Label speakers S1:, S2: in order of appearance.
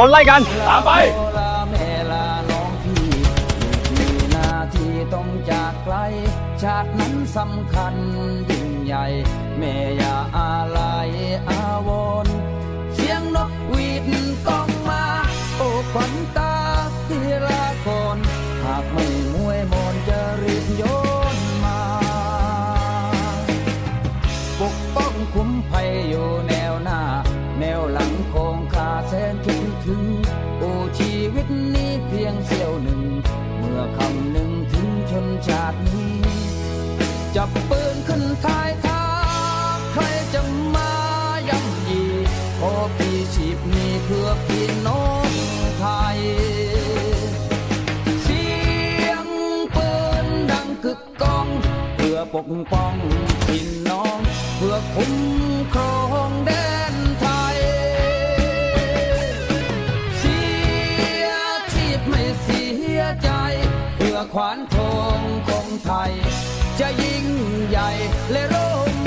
S1: คนไล่กัน
S2: ตามไป
S3: ลาแม่ลาน้องพี่มีหน้าที่ต้องจากไกลชาตินั้นสำคัญยิ่งใหญ่แม่อย่าอะไรอาวรณ์เสียงนกหวีดก้องมา โอ้ขวัญตาที่ละก่อนหากไม่มวยมนจะรีบโยนมา ปกป้องคุ้มภัยอยู่แนวหน้า ถึง โอชีวิตนี้เพียงเสี้ยวหนึ่ง เมื่อคำหนึ่งถึงชนชาตินี้ จับปืนขึ้นท้ายทาใครจะมาย่ำยีขอพี่ชีพนี้เพื่อพี่น้องไทยเสียงปืนดังกึกก้อง เพื่อปกป้องพี่น้อง เพื่อคุ้ม ใจเพื่อขวานทงคงไทย จะยิ่งใหญ่และร่ม